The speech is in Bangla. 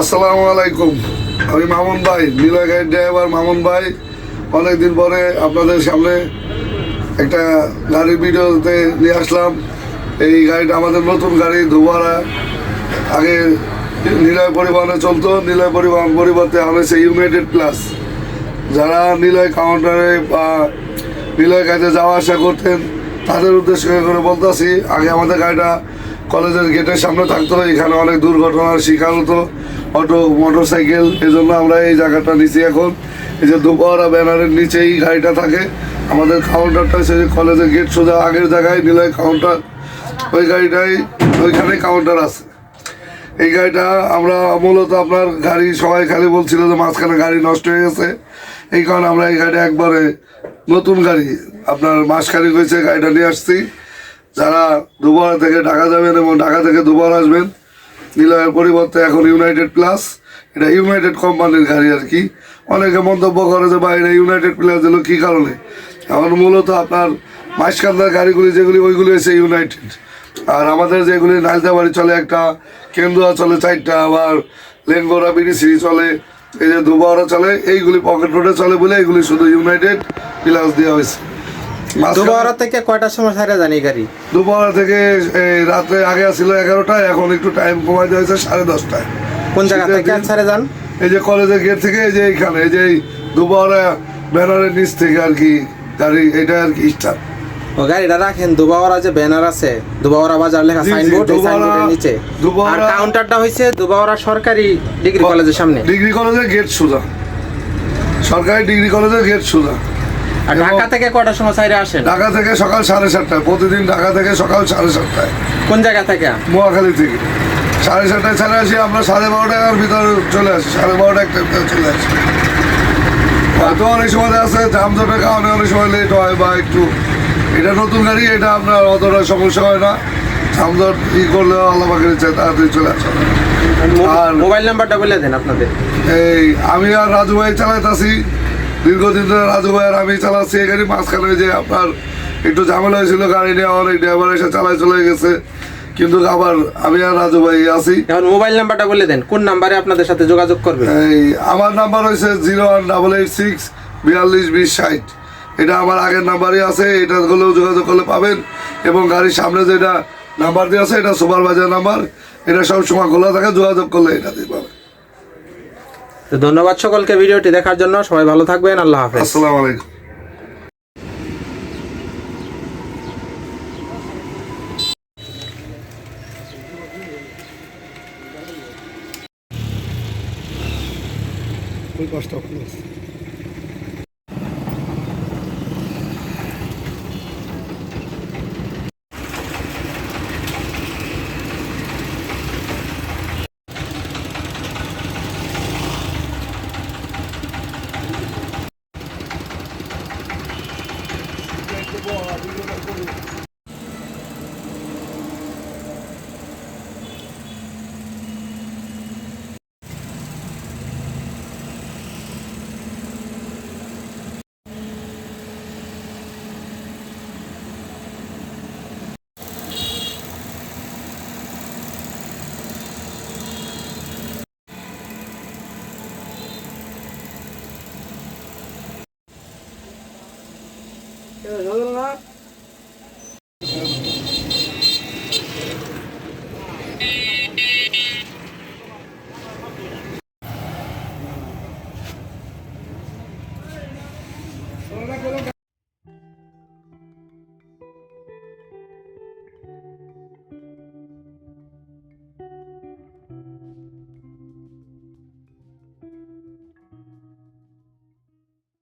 আসসালামু আলাইকুম। আমি মামুন ভাই নীলা গাড়ির ড্রাইভার মামুন ভাই। অনেকদিন পরে আপনাদের সামনে একটা গাড়ির ভিডিওতে নিয়ে আসলাম। এই গাড়িটা আমাদের নতুন গাড়ি দুবারা আগে নিলয় পরিবহনে চলতো। নিলয় পরিবহন পরিবর্তে হয়েছে ইউনাইটেড প্লাস যারা নিলয় কাউন্টারে বা নিলয় কাজে যাওয়া আসা করতেন, তাদের উদ্দেশ্য করে বলতেছি, আগে আমাদের গাড়িটা কলেজের গেটের সামনে থাকতো। এখানে অনেক দুর্ঘটনার শিকার হতো। অটো মোটর সাইকেল এই জন্য আমরা এই জায়গাটা নিচ্ছি এখন। এই যে দুপারা ব্যানারের নিচেই গাড়িটা থাকে। আমাদের কাউন্টারটা সেই কলেজের গেট সোজা আগের জায়গায় নিলয় কাউন্টার ওই গাড়িটাই, ওইখানে কাউন্টার আছে। এই গাড়িটা আমরা মূলত আপনার গাড়ি, সবাই খালি বলছিল যে মাঝখানে গাড়ি নষ্ট হয়ে গেছে। এই কারণে আমরা এই গাড়িটা একবারে নতুন গাড়ি, আপনার মাসখানিক হয়েছে গাড়িটা নিয়ে আসছি। যারা দুবার থেকে ঢাকা যাবেন এবং ঢাকা থেকে দুবার আসবেন নিলয়ের পরিবর্তে এখন ইউনাইটেড প্লাস এটা ইউনাইটেড কোম্পানির গাড়ি আর কি। অনেকে মন্তব্য করে যে বা এটা ইউনাইটেড প্লাস দিল কী কারণে? এখন মূলত আপনার মাইসকান্দার গাড়িগুলি যেগুলি, ওইগুলি হয়েছে ইউনাইটেড আর আমাদের যেগুলি নাইলদাবাড়ি চলে, একটা কেন্দুয়া চলে, চারটা, আবার লেঙ্গোরা বিডিসি চলে, এই যে দুবারা চলে, এইগুলি পকেট রোডে চলে বলে এইগুলি শুধু ইউনাইটেড প্লাস দেওয়া হয়েছে। মাঝখানে- থেকে কয়টার সময় জানি গাড়ি? দুপুর থেকে রাত্রে আগে ছিল এগারোটায় এখন একটু টাইম কমাই দেওয়া হয়েছে সাড়ে দশটায়। কোন জায়গা থেকে। ছাড়ে যান? এই যে কলেজের গেট থেকে এই যে এইখানে এই যে দুপুরে ব্যানারের নিচ থেকে আর কি গাড়ি এটা আর কি স্টার্ট ও গাড়িটা রাখেন দুবাওয়ারা যে ব্যানার আছে দুবাওয়ারা বাজার লেখা সাইনবোর্ড এই সাইনবোর্ডের নিচে। আর কাউন্টারটা হইছে দুবাওয়ারা সরকারি ডিগ্রি কলেজের সামনে। ডিগ্রি কলেজের গেট সুদা সরকারি ডিগ্রি কলেজের গেট সুদা আর ঢাকা থেকে কয়টার সময় ছাড়ে আসেন? ঢাকা থেকে সকাল সাড়ে সাতটায় প্রতিদিন ঢাকা থেকে সকাল সাড়ে সাতটায়। কোন জায়গা থেকে? মোয়াখালী থেকে। সাড়ে সাতটায় ছাড়ে আসি আমরা সাড়ে বারোটার ভিতরে চলে আসি সাড়ে বারোটা একটা চলে আসি। হয়তো অনেক সময় আছে জামজটের কারণে অনেক সময় লেট হয় বা একটু এটা নতুন গাড়ি এটা আপনার অতটা সমস্যা হয় না। জামজট ই করলে আল্লাহ পাখির তাড়াতাড়ি চলে আসে আর- মোবাইল নাম্বারটা বলে দেন আপনাদের। এই আমি আর রাজু ভাই চালাইতেছি দীর্ঘদিন ধরে রাজু ভাই আর আমি চালাচ্ছি এখানে মাঝখানে যে আপনার একটু ঝামেলা হয়েছিল গাড়ি নিয়ে অনেক ড্রাইভার এসে চালাই চলে গেছে। কিন্তু আবার আমি আর রাজু ভাই আছি। এখন মোবাইল নাম্বারটা বলে দেন কোন নাম্বারে আপনাদের সাথে যোগাযোগ করবে? এই আমার নাম্বার হয়েছে zero one double eight six বিয়াল্লিশ বিশ ষাট। এটা আমার আগের নাম্বারই আছে এটা গুলোও যোগাযোগ করলে পাবেন। এবং গাড়ির সামনে যেটা নাম্বার দিয়ে আছে এটা সুপারভাইজার নাম্বার। এটা সব সময় খোলা থাকে যোগাযোগ করলে এটা দিয়ে পাবেন। তো ধন্যবাদ সকলকে ভিডিওটি দেখার জন্য। সবাই ভালো থাকবেন। আল্লাহ হাফেজ। আসসালামু আলাইকুম। ওই পাঁচটা 여기 올라 ¡Gracias!